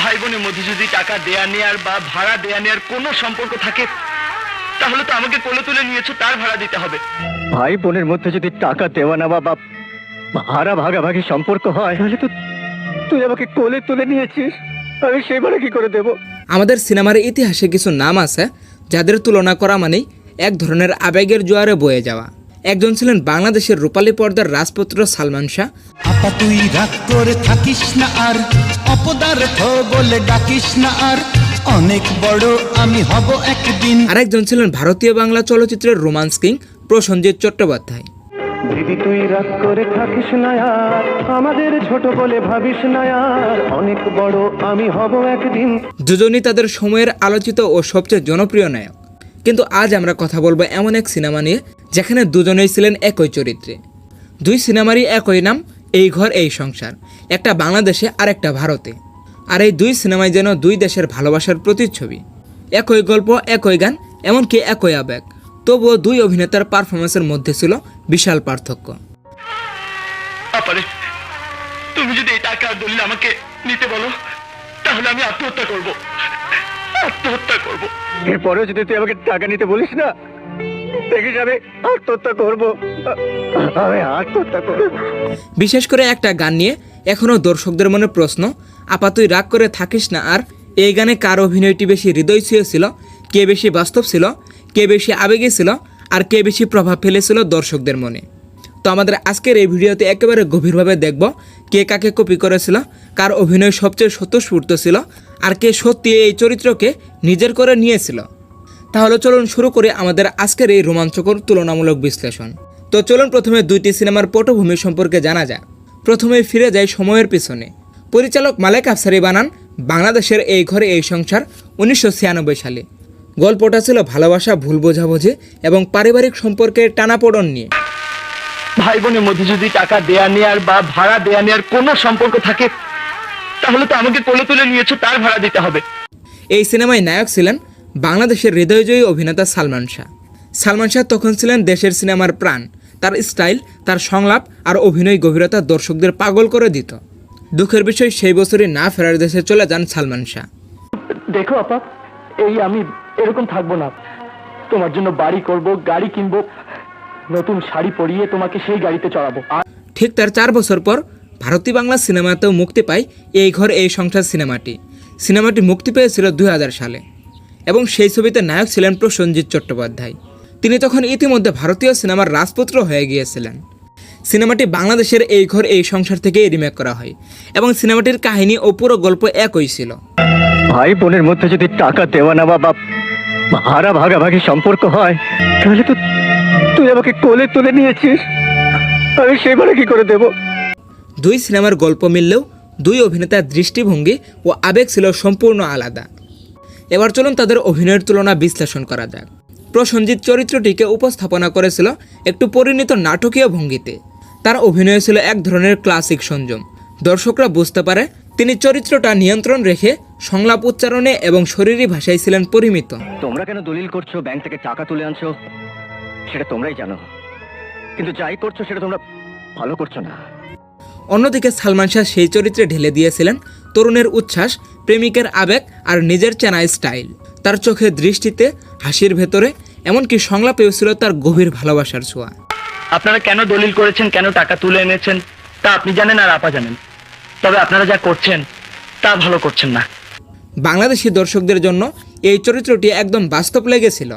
ভাই বোনের মধ্যে যদি টাকা দেয়া নেয়ার বা ভাড়া দেয়া নেয়ার কোনো সম্পর্ক থাকে তাহলে তো আমাকে কোলে তুলে নিয়েছো তার ভাড়া দিতে হবে। ভাই বোনের মধ্যে যদি টাকা দেওয়া নেওয়া বা ভাড়া ভাগাভাগি সম্পর্ক হয় তাহলে তো তুই আমাকে কোলে তুলে নিয়েছিস। আমি সেই ভাড়া কি করে দেবো? আমাদের সিনেমার ইতিহাসে কিছু নাম আছে যাদের তুলনা করা মানেই এক ধরনের আবেগের জোয়ারে বয়ে যাওয়া। একজন ছিলেন বাংলাদেশের রূপালী পর্দার রাজপুত্র সালমান শাহ। আপা তুই রাগ করে থাকিস না আর অপদার্থ বলে ডাকিস না আর অনেক বড় আমি হব একদিন। আরেকজন ছিলেন ভারতীয় বাংলা চলচ্চিত্রের রোমান্স কিং প্রসঞ্জিৎ চট্টোপাধ্যায়। দিদি তুই রাগ করে থাকিস না আর আমাদের ছোট বলে ভাবিস না আর অনেক বড় আমি হব একদিন। দুজনই তাদের সময়ের আলোচিত ও সবচেয়ে জনপ্রিয় নায়ক। কিন্তু আজ আমরা কথা বলব এমন এক সিনেমা নিয়ে, যেখানে দুজনেই ছিলেন একই চরিত্রে। দুই সিনেমারই একই নাম, এই ঘর, এই সংসার, একটা বাংলাদেশে আর একটা ভারতে। আর এই দুই সিনেমায় যেন দুই দেশের ভালোবাসার প্রতিচ্ছবি। একই গল্প, একই গান, এমনকি একই আবেগ। তবুও দুই অভিনেতার পারফরমেন্সের মধ্যে ছিল বিশাল পার্থক্য। তুমি যদি এই টাকা দলিল আমাকে নিতে বলো, তাহলে আমি আত্মহত্যা করব। আত্মহত্যা করব। এরপরেও যদি তুই আমাকে টাকা নিতে বলিস না দেখিস আমি আত্মহত্যা করব। আমি আত্মহত্যা করব। বিশেষ করে একটা গান নিয়ে এখনও দর্শকদের মনে প্রশ্ন আপা তুই রাগ করে থাকিস না আর? এই গানে কার অভিনয়টি বেশি হৃদয় ছুঁয়েছিল কে বেশি বাস্তব ছিল? কে বেশি আবেগে ছিল? আর কে বেশি প্রভাব ফেলেছিল দর্শকদের মনে? তো আমাদের আজকের এই ভিডিওতে একেবারে গভীরভাবে দেখব কে কাকে কপি করেছিল, কার অভিনয় সবচেয়ে স্বতঃস্ফূর্ত ছিল, আর কে সত্যি এই চরিত্রকে নিজের করে নিয়েছিল। তাহলে চলুন শুরু করে আমাদের আজকের এই রোমাঞ্চকর তুলনামূলক বিশ্লেষণ। তো চলুন প্রথমে দুইটি সিনেমার পটভূমি সম্পর্কে জানা যাক। প্রথমে ফিরে যায় সময়ের পিছনে। পরিচালক মালেক আফসারি বানান বাংলাদেশের এই ঘরে এই সংসার উনিশশো ছিয়ানব্বই সালে। গল্পটা ছিল ভালোবাসা, ভুল বোঝাবুঝি এবং পারিবারিক সম্পর্কের টানাপোড়ন নিয়ে। ভাই বোনের মধ্যে যদি টাকা দেয়া নেয়ার বা ভাড়া দেয়া নেয়ার কোনো সম্পর্ক থাকে তাহলে তো আমাকে কোলে তুলে নিয়েছো তার ভাড়া দিতে হবে। এই সিনেমায় নায়ক ছিলেন বাংলাদেশের হৃদয়জয়ী অভিনেতা সালমান শাহ। সালমান শাহ তখন ছিলেন দেশের সিনেমার প্রাণ। তার স্টাইল তার সংলাপ আর অভিনয় গভীরতা দর্শকদের পাগল করে দিত। দুঃখের বিষয় সেই বছরই না ফেরার দেশে চলে যান সালমান শাহ। দেখো আপা এই আমি এরকম থাকব না। তোমার জন্য বাড়ি করব গাড়ি কিনবো নতুন শাড়ি পরিয়ে তোমাকে সেই গাড়িতে চড়াবো। আর ঠিক তার চার বছর পর ভারতী বাংলা সিনেমাতেও মুক্তি পায় এই ঘর এই সংসার সিনেমাটি। সিনেমাটি মুক্তি পেয়েছিল দুই হাজার সালে। এবং সেই ছবিতে নায়ক ছিলেন প্রসেনজিৎ চট্টোপাধ্যায়। তিনি তখন ইতিমধ্যে ভারতীয় সিনেমার রাজপুত্র হয়ে গিয়েছিলেন। সিনেমাটি বাংলাদেশের এই ঘর এই সংসার থেকেই রিমেক করা হয়। এবং সিনেমাটির কাহিনী ও পুরো গল্প একই ছিল। ভাই বোনের মধ্যে যদি টাকা দেওয়া নেওয়া বা ভাড়া ভাগাভাগি সম্পর্ক হয় তাহলে তো তুই আমাকে কোলে তুলে নিয়েছিস? আমি ভাড়া কি করে দেবো? দুই সিনেমার গল্প মিললেও দুই অভিনেতার দৃষ্টিভঙ্গি ও আবেগ ছিল সম্পূর্ণ আলাদা। এবার চলুন তাদের অভিনয়ের তুলনা বিশ্লেষণ করা যাক। প্রসঞ্জিৎ চরিত্রটিকে উপস্থাপনা করেছিল একটু পরিণত নাটকীয় ভঙ্গিতে। তার অভিনয় ছিল এক ধরনের ক্লাসিক সংযম। দর্শকরা বুঝতে পারে তিনি চরিত্রটা নিয়ন্ত্রণ রেখে সংলাপ উচ্চারণে এবং শরীরী ভাষায় ছিলেন পরিমিত। তোমরা কেন দলিল করছ? ব্যাংক থেকে টাকা তুলে আনছো। সেটা তোমরাই জানো। কিন্তু যাই করছ সেটা তোমরা ভালো করছ না। অন্যদিকে সালমান শাহ সেই চরিত্রে ঢেলে দিয়েছিলেন তরুণের উচ্ছ্বাস প্রেমিকের আবেগ আর নিজের চেনা স্টাইল। তার চোখের দৃষ্টিতে হাসির ভেতরে এমনকি সংলাপেও ছিল তার গভীর ভালোবাসার ছোঁয়া। আপনারা কেন দলিল করেছেন কেন টাকা তুলে এনেছেন তা আপনি জানেন আর আপা জানেন। তবে আপনারা যা করছেন তা ভালো করছেন না। বাংলাদেশি দর্শকদের জন্য এই চরিত্রটি একদম বাস্তব লেগেছিল।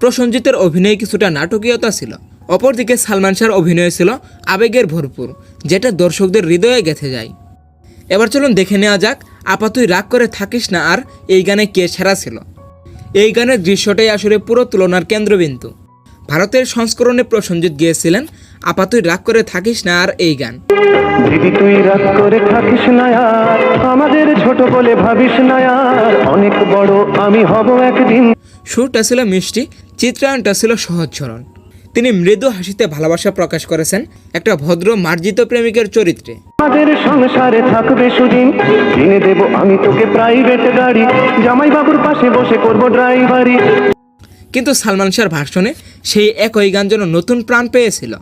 প্রসঞ্জিতের অভিনয়ে কিছুটা নাটকীয়তা ছিল। অপরদিকে সালমান শাহর অভিনয় ছিল আবেগের ভরপুর, যেটা দর্শকদের হৃদয়ে গেঁথে যায়। এবার চলুন দেখে নেওয়া যাক আপাতই রাগ করে থাকিস না আর এই গানে কে সেরা ছিল? এই গানের দৃশ্যটাই আসলে পুরো তুলনার কেন্দ্রবিন্দু। ভারতের সংস্করণে প্রসঞ্জিত গিয়েছিলেন আপাতই রাগ করে থাকিস না আর এই গান। দিদি তুই রাগ করে থাকিস না আর। আমাদের ছোট বলে ভাবিস না আর। অনেক বড় আমি হব একদিন। সুরটা ছিল মিষ্টি চিত্রায়নটা ছিল সহজ সরল। তিনি মৃদু হাসিতে ভালোবাসা প্রকাশ করেছেন একটা ভদ্র মার্জিত প্রেমিকের চরিত্রে। আমাদের সংসারে থাকবে সুদিন। কিনে দেব আমি তোকে প্রাইভেট গাড়ি। জামাই বাবুর পাশে বসে করব ড্রাইভারি কিন্তু সালমান শাহর ভাষণে সেই একই গান যেন নতুন প্রাণ পেয়েছিল।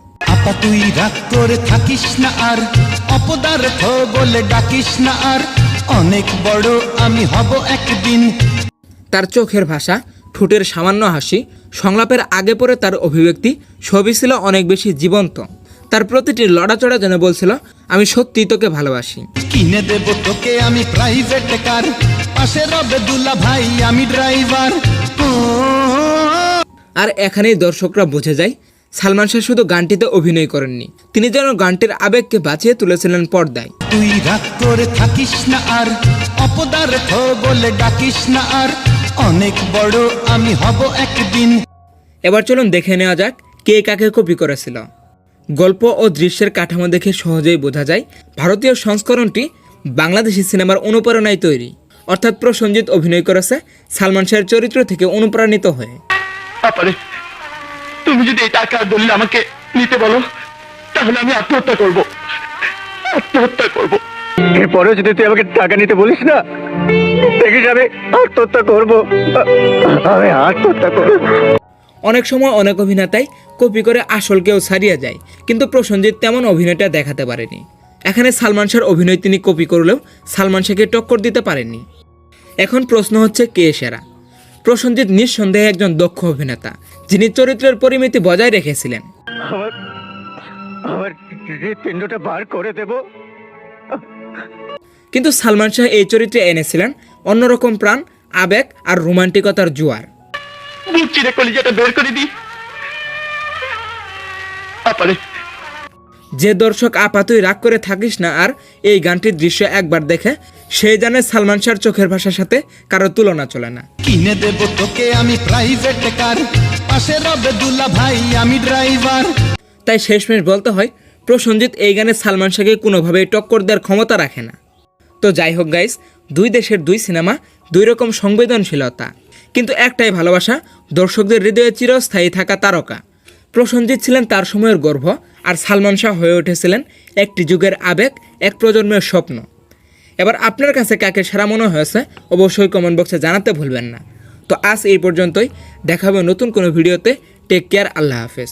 তুই রাগ করে থাকিস না আর অপদার্থ বলে ডাকিস না আর অনেক বড় আমি হব একদিন। তার চোখের ভাষা ঠোঁটের সামান্য হাসি সংলাপের আগে পরে তার অভিব্যক্তি সবই ছিল অনেক বেশি জীবন্ত। তার প্রতিটি লড়াচড়া যেন বলছিল আমি সত্যিই তোকে ভালোবাসি। কিনে দেব তোকে আমি প্রাইভেট কার পাশে রবে দুলা ভাই আমি ড্রাইভার আর এখানেই দর্শকরা বুঝে যায় সালমান শাহ শুধু গানটিতে অভিনয় করেননি তিনি যেন গানটির আবেগকে বাঁচিয়ে তুলেছিলেন পর্দায়। তুই রাগ করে থাকিস না আর অপদার্থ বলে ডাকিস না আর অনেক বড় আমি হব একদিন। এবার চলুন দেখে নেওয়া যাক কে কাকে কপি করেছিল। গল্প ও দৃশ্যের কাঠামো দেখে সহজেই বোঝা যায় ভারতীয় সংস্করণটি বাংলাদেশি সিনেমার অনুপ্রেরণায় তৈরি। অর্থাৎ প্রসঞ্জিত অভিনয় করেছে সালমান শাহের চরিত্র থেকে অনুপ্রাণিত হয়ে। তুমি যদি এই টাকা দলিল আমাকে নিতে বলো তাহলে আমি আত্মহত্যা করব। আত্মহত্যা করব। এরপরেও যদি তুই আমাকে টাকা নিতে বলিস না দেখিস আমি আত্মহত্যা করব। আমি আত্মহত্যা করব। অনেক সময় অনেক অভিনেতাই কপি করে আসলকেও ছাড়িয়ে যায় কিন্তু প্রসঞ্জিৎ তেমন অভিনয়টা দেখাতে পারেনি। এখানে সালমান শাহর অভিনয় তিনি কপি করলেও সালমান শাহকে টক্কর দিতে পারেননি। এখন প্রশ্ন হচ্ছে কে সেরা? প্রসঞ্জিৎ নিঃসন্দেহে একজন দক্ষ অভিনেতা। যিনি চরিত্রের পরিমিতি বজায় রেখেছিলেন। আমার আমার হৃৎপিণ্ডটা বার করে দেবো। কিন্তু সালমান শাহ এই চরিত্রে এনেছিলেন অন্যরকম প্রাণ আবেগ আর রোমান্টিকতার জোয়ার। বের করে যে দর্শক আপাতই রাগ করে থাকিস না আর এই গানটির দৃশ্য একবার দেখে সে জানে সালমান শাহর চোখের ভাষার সাথে কারও তুলনা চলে না। কিনে দেব তোকে আমি প্রাইভেট কার ভাই তাই শেষমেশ বলতে হয়, প্রসঞ্জিৎ এই গানে সালমান শাহকে কোনোভাবেই টক্কর দেওয়ার ক্ষমতা রাখে না। তো যাই হোক গাইস দুই দেশের দুই সিনেমা দুই রকম সংবেদনশীলতা। কিন্তু একটাই ভালোবাসা, দর্শকদের হৃদয়ে চিরস্থায়ী থাকা তারকা। প্রসঞ্জিৎ ছিলেন তার সময়ের গর্ভ আর সালমান শাহ হয়ে উঠেছিলেন একটি যুগের আবেগ, এক প্রজন্মের স্বপ্ন। এবার আপনার কাছে কাকে সেরা মনে হয়েছে, অবশ্যই কমেন্ট বক্সে জানাতে ভুলবেন না। তো আজ এই পর্যন্তই। দেখাবে নতুন কোনো ভিডিওতে। টেক কেয়ার আল্লাহ হাফেজ।